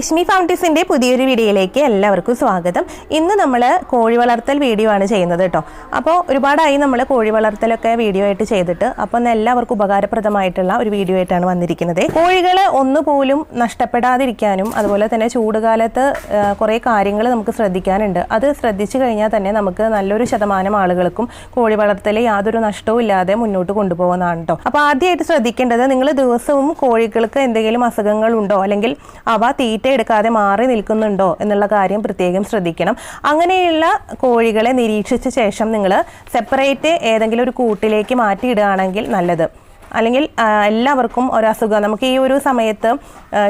രശ്മി ഫൗണ്ടീസിന്റെ പുതിയൊരു വീഡിയോയിലേക്ക് എല്ലാവർക്കും സ്വാഗതം. ഇന്ന് നമ്മൾ കോഴി വളർത്തൽ വീഡിയോ ആണ് ചെയ്യുന്നത് കേട്ടോ. അപ്പോൾ ഒരുപാടായി നമ്മൾ കോഴി വളർത്തലൊക്കെ വീഡിയോ ആയിട്ട് ചെയ്തിട്ട് അപ്പോൾ എല്ലാവർക്കും ഉപകാരപ്രദമായിട്ടുള്ള ഒരു വീഡിയോ ആയിട്ടാണ് വന്നിരിക്കുന്നത്. കോഴികൾ ഒന്നുപോലും നഷ്ടപ്പെടാതിരിക്കാനും അതുപോലെ തന്നെ ചൂടുകാലത്ത് കുറേ കാര്യങ്ങൾ നമുക്ക് ശ്രദ്ധിക്കാനുണ്ട്. അത് ശ്രദ്ധിച്ചു കഴിഞ്ഞാൽ തന്നെ നമുക്ക് നല്ലൊരു ശതമാനം ആളുകൾക്കും കോഴി വളർത്തൽ യാതൊരു നഷ്ടവും ഇല്ലാതെ മുന്നോട്ട് കൊണ്ടുപോകുന്നതാണ് കേട്ടോ. അപ്പോൾ ആദ്യമായിട്ട് ശ്രദ്ധിക്കേണ്ടത് നിങ്ങൾ ദിവസവും കോഴികൾക്ക് എന്തെങ്കിലും അസുഖങ്ങൾ ഉണ്ടോ അല്ലെങ്കിൽ അവ തീറ്റ എടുക്കാതെ മാറി നിൽക്കുന്നുണ്ടോ എന്നുള്ള കാര്യം പ്രത്യേകം ശ്രദ്ധിക്കണം. അങ്ങനെയുള്ള കോഴികളെ നിരീക്ഷിച്ച ശേഷം നിങ്ങൾ സെപ്പറേറ്റ് ഏതെങ്കിലും ഒരു കൂട്ടിലേക്ക് മാറ്റിയിടുകയാണെങ്കിൽ നല്ലത്. അല്ലെങ്കിൽ എല്ലാവർക്കും ഒരു അസുഖം നമുക്ക് ഈ ഒരു സമയത്ത്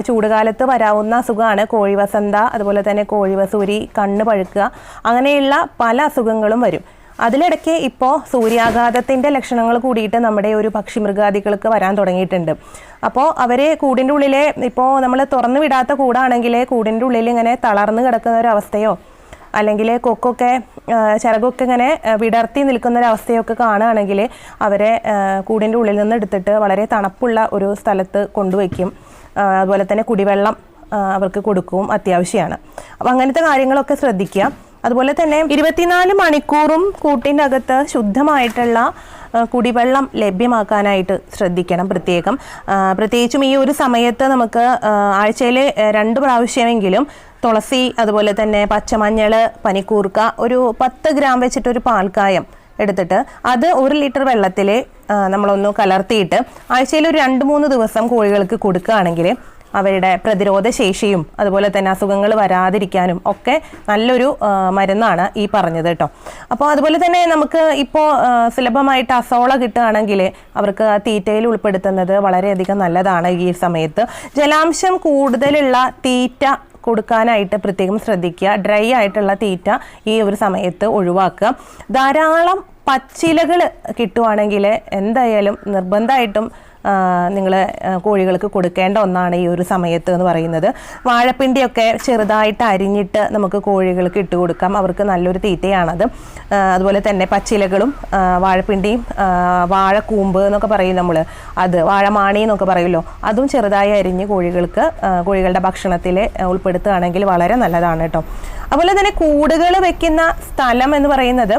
ചൂടുകാലത്ത് വരാവുന്ന അസുഖമാണ് കോഴിവസന്ത അതുപോലെ തന്നെ കോഴിവസൂരി കണ്ണ് പഴുക്കുക അങ്ങനെയുള്ള പല അസുഖങ്ങളും വരും. അതിലിടയ്ക്ക് ഇപ്പോൾ സൂര്യാഘാതത്തിന്റെ ലക്ഷണങ്ങൾ കൂടിയിട്ട് നമ്മുടെ ഒരു പക്ഷി മൃഗാദികൾക്ക് വരാൻ തുടങ്ങിയിട്ടുണ്ട്. അപ്പോൾ അവർ കൂടിന്റെ ഉള്ളിലെ ഇപ്പോൾ നമ്മൾ തുറന്നു വിടാത്ത കൂടാണെങ്കിൽ കൂടിന്റെ ഉള്ളിൽ ഇങ്ങനെ തളർന്നു കിടക്കുന്ന ഒരു അവസ്ഥയോ അല്ലെങ്കിൽ കൊക്കൊക്കെ ചിറകൊക്കെ ഇങ്ങനെ വിടർത്തി നിൽക്കുന്ന ഒരു അവസ്ഥയൊക്കെ കാണുകയാണെങ്കിൽ അവരെ കൂടിന്റെ ഉള്ളിൽ നിന്ന് എടുത്തിട്ട് വളരെ തണുപ്പുള്ള ഒരു സ്ഥലത്ത് കൊണ്ടുവയ്ക്കും. അതുപോലെ തന്നെ കുടിവെള്ളം അവർക്ക് കൊടുക്കും അത്യാവശ്യമാണ് അപ്പോൾ അങ്ങനത്തെ കാര്യങ്ങളൊക്കെ ശ്രദ്ധിക്കുക. അതുപോലെ തന്നെ ഇരുപത്തിനാല് മണിക്കൂറും കൂട്ടിന്റെ അകത്ത് ശുദ്ധമായിട്ടുള്ള കുടിവെള്ളം ലഭ്യമാക്കാനായിട്ട് ശ്രദ്ധിക്കണം പ്രത്യേകം. പ്രത്യേകിച്ചും ഈ ഒരു സമയത്ത് നമുക്ക് ആഴ്ചയിൽ രണ്ട് പ്രാവശ്യമെങ്കിലും തുളസി അതുപോലെ തന്നെ പച്ചമഞ്ഞൾ പനിക്കൂർക്ക ഒരു പത്ത് ഗ്രാം വെച്ചിട്ടൊരു പാൽക്കായം എടുത്തിട്ട് അത് ഒരു ലിറ്റർ വെള്ളത്തിൽ നമ്മളൊന്ന് കലർത്തിയിട്ട് ആഴ്ചയിൽ ഒരു രണ്ട് മൂന്ന് ദിവസം കോഴികൾക്ക് കൊടുക്കുകയാണെങ്കിൽ അവരുടെ പ്രതിരോധ ശേഷിയും അതുപോലെ തന്നെ അസുഖങ്ങൾ വരാതിരിക്കാനും ഒക്കെ നല്ലൊരു മരുന്നാണ് ഈ പറഞ്ഞത് കേട്ടോ. അപ്പോൾ അതുപോലെ തന്നെ നമുക്ക് ഇപ്പോൾ സുലഭമായിട്ട് അസോള കിട്ടുകയാണെങ്കിൽ അവർക്ക് തീറ്റയിൽ ഉൾപ്പെടുത്തുന്നത് വളരെയധികം നല്ലതാണ് ഈ സമയത്ത്. ജലാംശം കൂടുതലുള്ള തീറ്റ കൊടുക്കാനായിട്ട് പ്രത്യേകം ശ്രദ്ധിക്കുക. ഡ്രൈ ആയിട്ടുള്ള തീറ്റ ഈ ഒരു സമയത്ത് ഒഴിവാക്കുക. ധാരാളം പച്ചിലകൾ കിട്ടുവാണെങ്കിൽ എന്തായാലും നിർബന്ധമായിട്ടും നിങ്ങൾ കോഴികൾക്ക് കൊടുക്കേണ്ട ഒന്നാണ് ഈ ഒരു സമയത്ത് എന്ന് പറയുന്നത്. വാഴപ്പിണ്ടിയൊക്കെ ചെറുതായിട്ട് അരിഞ്ഞിട്ട് നമുക്ക് കോഴികൾക്ക് ഇട്ട് കൊടുക്കാം. അവർക്ക് നല്ലൊരു തീറ്റയാണത്. അതുപോലെ തന്നെ പച്ചിലകളും വാഴപ്പിണ്ടിയും വാഴക്കൂമ്പ് എന്നൊക്കെ പറയും നമ്മൾ അത് വാഴമാണി എന്നൊക്കെ പറയുമല്ലോ. അതും ചെറുതായി അരിഞ്ഞ് കോഴികൾക്ക് കോഴികളുടെ ഭക്ഷണത്തിൽ ഉൾപ്പെടുത്തുകയാണെങ്കിൽ വളരെ നല്ലതാണ് കേട്ടോ. അതുപോലെ തന്നെ കൂടുകൾ വെക്കുന്ന സ്ഥലം എന്ന് പറയുന്നത്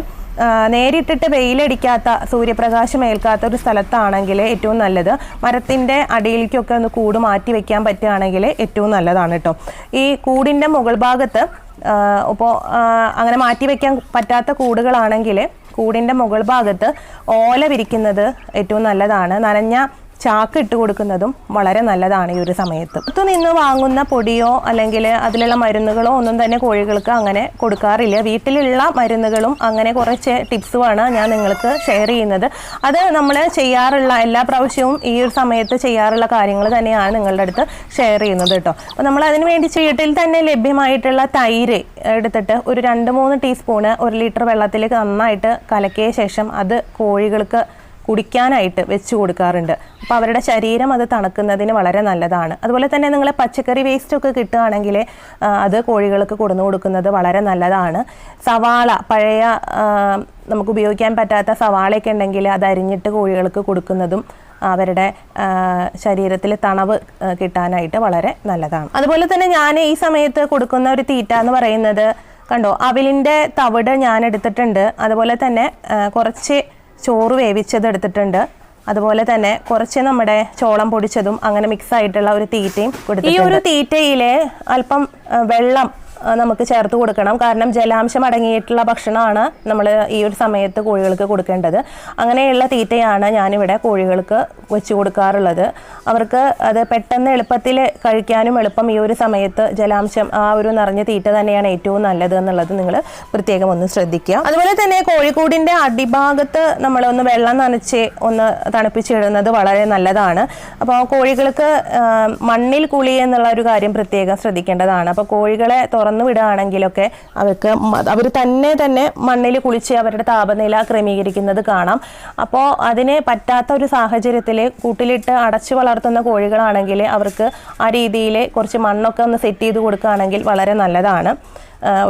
നേരിട്ടിട്ട് വെയിലടിക്കാത്ത സൂര്യപ്രകാശം ഏൽക്കാത്ത ഒരു സ്ഥലത്താണെങ്കിൽ ഏറ്റവും നല്ലത് മരത്തിന്റെ അടിയിലേക്കൊക്കെ ഒന്ന് കൂട് മാറ്റി വെക്കാൻ പറ്റുകയാണെങ്കിൽ ഏറ്റവും നല്ലതാണ് കേട്ടോ. ഈ കൂടിന്റെ മുകൾ ഭാഗത്ത് ഇപ്പോൾ അങ്ങനെ മാറ്റി വെക്കാൻ പറ്റാത്ത കൂടുകളാണെങ്കിൽ കൂടിന്റെ മുകൾ ഭാഗത്ത് ഓല വിരിക്കുന്നത് ഏറ്റവും നല്ലതാണ്. നനഞ്ഞ ചാക്ക് ഇട്ട് കൊടുക്കുന്നതും വളരെ നല്ലതാണ് ഈ ഒരു സമയത്ത്. പുറത്തു നിന്ന് വാങ്ങുന്ന പൊടിയോ അല്ലെങ്കിൽ അതിലുള്ള മരുന്നുകളോ ഒന്നും തന്നെ കോഴികൾക്ക് അങ്ങനെ കൊടുക്കാറില്ല. വീട്ടിലുള്ള മരുന്നുകളും അങ്ങനെ കുറച്ച് ടിപ്സുമാണ് ഞാൻ നിങ്ങൾക്ക് ഷെയർ ചെയ്യുന്നത്. അത് നമ്മൾ ചെയ്യാറുള്ള എല്ലാ പ്രാവശ്യവും ഈ ഒരു സമയത്ത് ചെയ്യാറുള്ള കാര്യങ്ങൾ തന്നെയാണ് നിങ്ങളുടെ അടുത്ത് ഷെയർ ചെയ്യുന്നത് കേട്ടോ. അപ്പോൾ നമ്മൾ അതിന് വേണ്ടി വീട്ടിൽ തന്നെ ലഭ്യമായിട്ടുള്ള തൈര് എടുത്തിട്ട് ഒരു രണ്ട് മൂന്ന് ടീസ്പൂണ് ഒരു ലിറ്റർ വെള്ളത്തിൽ നന്നായിട്ട് കലക്കിയ ശേഷം അത് കോഴികൾക്ക് കുടിക്കാനായിട്ട് വെച്ച് കൊടുക്കാറുണ്ട്. അപ്പോൾ അവരുടെ ശരീരം അത് തണുക്കുന്നതിന് വളരെ നല്ലതാണ്. അതുപോലെ തന്നെ നിങ്ങൾ പച്ചക്കറി വേസ്റ്റ് ഒക്കെ കിട്ടുകയാണെങ്കിൽ അത് കോഴികൾക്ക് കൊടുന്നു കൊടുക്കുന്നത് വളരെ നല്ലതാണ്. സവാള പഴയ നമുക്ക് ഉപയോഗിക്കാൻ പറ്റാത്ത സവാളയൊക്കെ ഉണ്ടെങ്കിൽ അത് അരിഞ്ഞിട്ട് കോഴികൾക്ക് കൊടുക്കുന്നതും അവരുടെ ശരീരത്തിൽ തണവ് കിട്ടാനായിട്ട് വളരെ നല്ലതാണ്. അതുപോലെ തന്നെ ഞാൻ ഈ സമയത്ത് കൊടുക്കുന്ന ഒരു തീറ്റ എന്ന് പറയുന്നത് കണ്ടോ അവിലിന്റെ തവിട് ഞാൻ എടുത്തിട്ടുണ്ട്. അതുപോലെ തന്നെ കുറച്ച് ചോറ് വേവിച്ചത് എടുത്തിട്ടുണ്ട്. അതുപോലെ തന്നെ കുറച്ച് നമ്മുടെ ചോളം പൊടിച്ചതും അങ്ങനെ മിക്സ് ആയിട്ടുള്ള ഒരു തീറ്റയും കൊടുത്തു ഈ ഒരു തീറ്റയിൽ അല്പം വെള്ളം നമുക്ക് ചേർത്ത് കൊടുക്കണം. കാരണം ജലാംശം അടങ്ങിയിട്ടുള്ള ഭക്ഷണമാണ് നമ്മൾ ഈ ഒരു സമയത്ത് കോഴികൾക്ക് കൊടുക്കേണ്ടത്. അങ്ങനെയുള്ള തീറ്റയാണ് ഞാനിവിടെ കോഴികൾക്ക് വെച്ച് കൊടുക്കാറുള്ളത്. അവർക്ക് അത് പെട്ടെന്ന് എളുപ്പത്തിൽ കഴിക്കാനും എളുപ്പം ഈ ഒരു സമയത്ത് ജലാംശം ആ ഒരു നിറഞ്ഞ തീറ്റ തന്നെയാണ് ഏറ്റവും നല്ലത് എന്നുള്ളത് നിങ്ങൾ പ്രത്യേകം ഒന്ന് ശ്രദ്ധിക്കുക. അതുപോലെ തന്നെ കോഴിക്കൂടിന്റെ അടിഭാഗത്ത് നമ്മളൊന്ന് വെള്ളം നനച്ച് ഒന്ന് തണുപ്പിച്ചിടുന്നത് വളരെ നല്ലതാണ്. അപ്പോൾ കോഴികൾക്ക് മണ്ണിൽ കുളി എന്നുള്ള ഒരു കാര്യം പ്രത്യേകം ശ്രദ്ധിക്കേണ്ടതാണ്. അപ്പോൾ കോഴികളെ തുറന്നു വിടുകയാണെങ്കിലൊക്കെ അവർക്ക് അവർ തന്നെ തന്നെ മണ്ണിൽ കുളിച്ച് അവരുടെ താപനില ക്രമീകരിക്കുന്നത് കാണാം. അപ്പോൾ അതിനെ പറ്റാത്ത ഒരു സാഹചര്യത്തിൽ കൂട്ടിലിട്ട് അടച്ചു വളർത്തുന്ന കോഴികളാണെങ്കിൽ അവർക്ക് ആ രീതിയിൽ കുറച്ച് മണ്ണൊക്കെ ഒന്ന് സെറ്റ് ചെയ്ത് കൊടുക്കുകയാണെങ്കിൽ വളരെ നല്ലതാണ്.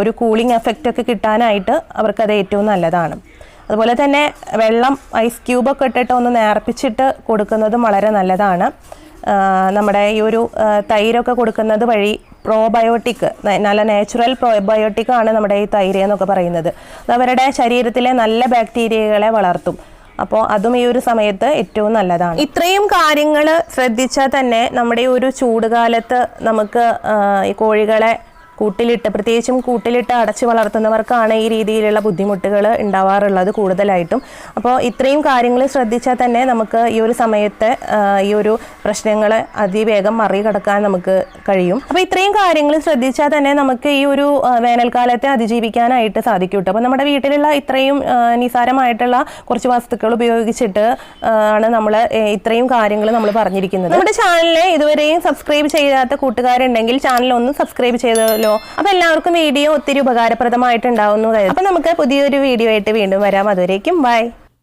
ഒരു കൂളിംഗ് എഫക്റ്റ് ഒക്കെ കിട്ടാനായിട്ട് അവർക്കത് ഏറ്റവും നല്ലതാണ്. അതുപോലെ തന്നെ വെള്ളം ഐസ് ക്യൂബൊക്കെ ഇട്ടിട്ട് ഒന്ന് നേർപ്പിച്ചിട്ട് കൊടുക്കുന്നതും വളരെ നല്ലതാണ്. നമ്മുടെ ഈ ഒരു തൈരൊക്കെ കൊടുക്കുന്നത് വഴി പ്രോബയോട്ടിക് നല്ല നാച്ചുറൽ പ്രോബയോട്ടിക് ആണ് നമ്മുടെ ഈ തൈര് എന്നൊക്കെ പറയുന്നത്. അത് അവരുടെ ശരീരത്തിലെ നല്ല ബാക്ടീരിയകളെ വളർത്തും. അപ്പോൾ അതും ഈ ഒരു സമയത്ത് ഏറ്റവും നല്ലതാണ്. ഇത്രയും കാര്യങ്ങൾ ശ്രദ്ധിച്ചാൽ തന്നെ നമ്മുടെ ഈ ഒരു ചൂടുകാലത്ത് നമുക്ക് ഈ കോഴികളെ കൂട്ടിലിട്ട് പ്രത്യേകിച്ചും കൂട്ടിലിട്ട് അടച്ചു വളർത്തുന്നവർക്കാണ് ഈ രീതിയിലുള്ള ബുദ്ധിമുട്ടുകൾ ഉണ്ടാവാറുള്ളത് കൂടുതലായിട്ടും. അപ്പോൾ ഇത്രയും കാര്യങ്ങൾ ശ്രദ്ധിച്ചാൽ തന്നെ നമുക്ക് ഈ ഒരു സമയത്തെ ഈ ഒരു പ്രശ്നങ്ങളെ അതിവേഗം മറികടക്കാൻ നമുക്ക് കഴിയും. അപ്പോൾ ഇത്രയും കാര്യങ്ങൾ ശ്രദ്ധിച്ചാൽ തന്നെ നമുക്ക് ഈ ഒരു വേനൽക്കാലത്തെ അതിജീവിക്കാനായിട്ട് സാധിക്കും കേട്ടോ. അപ്പോൾ നമ്മുടെ വീട്ടിലുള്ള ഇത്രയും നിസാരമായിട്ടുള്ള കുറച്ച് വസ്തുക്കൾ ഉപയോഗിച്ചിട്ട് ആണ് നമ്മൾ ഇത്രയും കാര്യങ്ങൾ നമ്മൾ പറഞ്ഞിരിക്കുന്നത്. നമ്മുടെ ചാനലിനെ ഇതുവരെയും സബ്സ്ക്രൈബ് ചെയ്യാത്ത കൂട്ടുകാരുണ്ടെങ്കിൽ ചാനൽ ഒന്ന് സബ്സ്ക്രൈബ് ചെയ്തല്ലോ അപ്പോൾ എല്ലാവർക്കും വീഡിയോ ഒത്തിരി ഉപകാരപ്രദമായിട്ടുണ്ടാവുന്നു. അപ്പൊ നമുക്ക് പുതിയൊരു വീഡിയോ ആയിട്ട് വീണ്ടും വരാം. അതുവരേക്കും ബൈ.